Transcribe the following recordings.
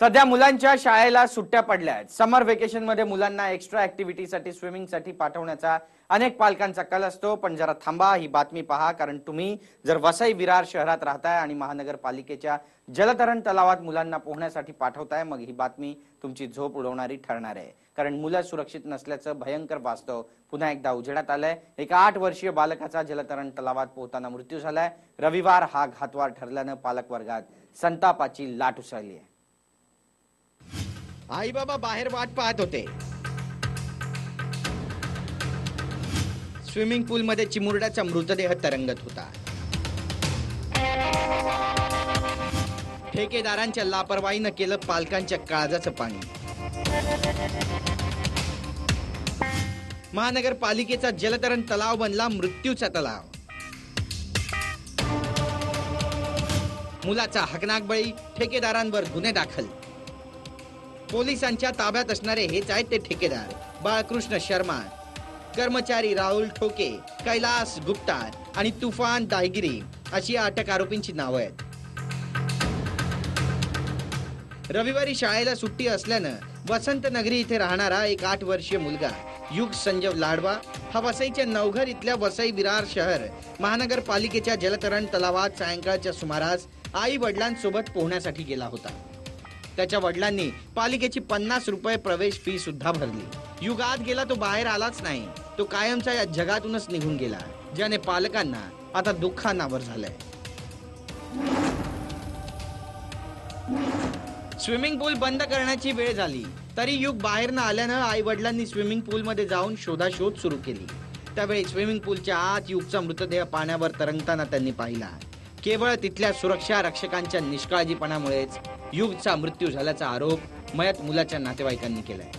सध्या मुलांच्या शाळेला सुट्ट्या पडल्या आहेत. समर व्हेकेशनमध्ये मुलांना एक्स्ट्रा ऍक्टिव्हिटीसाठी स्विमिंगसाठी पाठवण्याचा अनेक पालकांचा कल असतो. पण जरा थांबा ही बातमी पहा कारण तुम्ही जर वसई विरार शहरात राहताय आणि महानगरपालिकेच्या जलतरण तलावात मुलांना पोहण्यासाठी पाठवताय मग ही बातमी तुमची झोप उडवणारी ठरणार आहे. कारण मुलं सुरक्षित नसल्याचं भयंकर वास्तव पुन्हा एकदा उजेडात आलंय. एका आठ वर्षीय बालकाचा जलतरण तलावात पोहताना मृत्यू झालाय. रविवार हा घातवार ठरल्यानं पालक वर्गात संतापाची लाट उसळली आहे. आई बाबा बाहेर वाट पाहत होते. स्विमिंग पूल मध्ये चिमुरड्याचा मृतदेह तरंगत होता. ठेकेदारांच्या लापरवाहीनं केलं पालकांच्या काळजाचं पाणी. महानगरपालिकेचा जलतरण तलाव बनला मृत्यूचा तलाव. मुलाचा हकनाक बळी ठेकेदारांवर गुन्हे दाखल. पोलिसांच्या ताब्यात असणारे हेच आहेत ते ठेकेदार. बाळकृष्ण शर्मा कर्मचारी राहुल ठोके कैलास गुप्ता आणि तुफान दायगिरी अशी अटक आरोपींची नावं आहेत. रविवारी शाळेला सुट्टी असल्यानं वसंत नगरी इथे राहणारा एक आठ वर्षीय मुलगा युग संजव लाडवा हा वसईच्या नवघर इथल्या वसई विरार शहर महानगरपालिकेच्या जलतरण तलावात सायंकाळच्या सुमारास आई वडिलांसोबत पोहण्यासाठी गेला होता. त्याच्या वडिलांनी पालिकेची पन्नास रुपये प्रवेश फी सुद्धा भरली. युगात गेला तो बाहेर आलाच नाही. तो कायमच्या या जगातूनच निघून गेला. ज्याने पालकांना आता दुःखानावर झालंय. स्विमिंग पूल बंद करण्याची वेळ झाली. तरी युग बाहेर न आल्यानं आई वडिलांनी स्विमिंग पूल मध्ये जाऊन शोधाशोध सुरू केली. त्यावेळी स्विमिंग पूलच्या आत युगचा मृतदेह पाण्यावर तरंगताना त्यांनी पाहिला. केवळ तिथल्या सुरक्षा रक्षकांच्या निष्काळजीपणामुळेच युगचा मृत्यू झाल्याचा आरोप मयत मुलाच्या नातेवाईकांनी केलाय.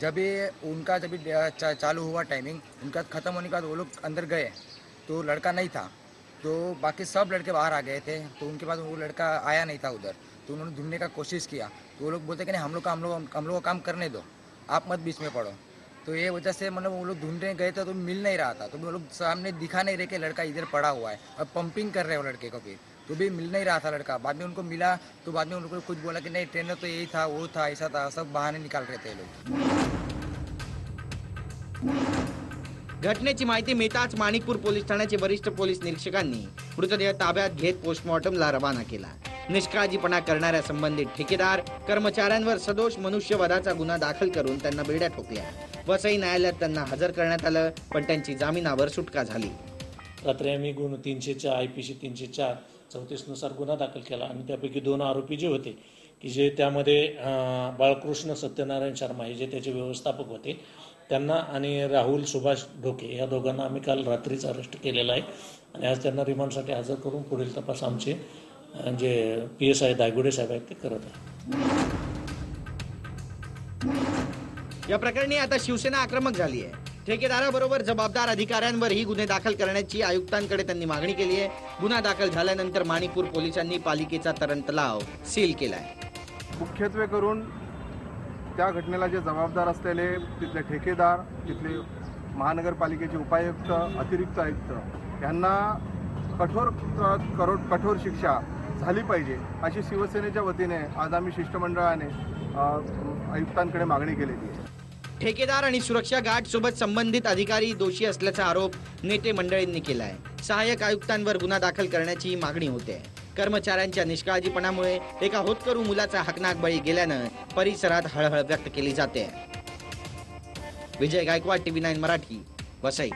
जब ये उनका जब ये चा, चालू हुआ टाइमिंग उनका ख़त्म होने के बाद वो लोग अंदर गए तो लड़का नहीं था। तो बाकी सब लड़के बाहर आ गए थे तो उनके पास वो लड़का आया नहीं था उधर। तो उन्होंने ढूंढने का कोशिश किया। तो वो लोग बोलते कि नहीं हम लोग का हम लोग हम लोग का काम करने दो। आप मत बीच में पड़ो। तो ये वजह से मतलब वो लोग ढूंढने गए थे तो मिल नहीं रहा था। तो वो लोग सामने दिखा नहीं रहे कि लड़का इधर पड़ा हुआ है। और पंपिंग कर रहे हो लड़के को भी। तो भी मिल नहीं रहा था लड़का। बाद में उनको मिला तो बाद में उनको कुछ बोला कि नहीं ट्रेनर तो यही था वो था ऐसा था सब बहाने निकाल रहे थे लोग। घटनेची माहिती मिळताच माणिकपूर पोलीस ठाण्याचे वरिष्ठ पोलीस निरीक्षकांनी मृतदेह ताब्यात घेत पोस्टमॉर्टमला रवाना केला. निष्काळजीपणा करणाऱ्या संबंधित ठेकेदार कर्मचाऱ्यांवर सदोष मनुष्यवधाचा गुन्हा दाखल करून त्यांना बेड्या ठोकल्या. वसई न्यायालयात त्यांना हजर करण्यात आलं पण त्यांची जामिनावर सुटका झाली. रात्री आम्ही गुण तीनशे चार आय पी सी तीनशे चार चौतीसनुसार गुन्हा दाखल केला. आणि त्यापैकी दोन आरोपी जे होते की जे त्यामध्ये बाळकृष्ण सत्यनारायण शर्मा हे जे त्याचे व्यवस्थापक होते त्यांना आणि राहुल सुभाष ढोके या दोघांना आम्ही काल रात्रीच अरेस्ट केलेलं आहे. आणि आज त्यांना रिमांडसाठी हजर करून पुढील तपास आमचे जे पी एस आय दायगुडे साहेब आहेत ते करत आहे या प्रकरणी आता शिवसेना आक्रमक झाली आहे. ठेकेदाराबरोबर जबाबदार अधिकाऱ्यांवरही गुन्हे दाखल करण्याची आयुक्तांकडे त्यांनी मागणी केली आहे. गुन्हा दाखल झाल्यानंतर माणिकपूर पोलिसांनी पालिकेचा तरण तलाव सील केलाय. मुख्यत्वे करून त्या घटनेला जे जबाबदार असलेले तिथले ठेकेदार तिथले महानगरपालिकेचे उपायुक्त अतिरिक्त आयुक्त यांना कठोर करो कठोर शिक्षा झाली पाहिजे अशी शिवसेनेच्या वतीने आज आम्ही शिष्टमंडळाने आयुक्तांकडे मागणी केलेली आहे. ठेकेदार आणि सुरक्षा गार्ड सोबत संबंधित अधिकारी दोषी असल्याचा आरोप नेते मंडळींनी केला आहे सहाय्यक आयुक्तांवर गुन्हा दाखल करण्याची मागणी होते. कर्मचाऱ्यांच्या निष्काळजीपणामुळे एका होतकरू मुलाचा हकनाक बळी गेल्यानं परिसरात हळहळ व्यक्त केली जाते. Vijay Gaikwad TV nine Marathi Vasai.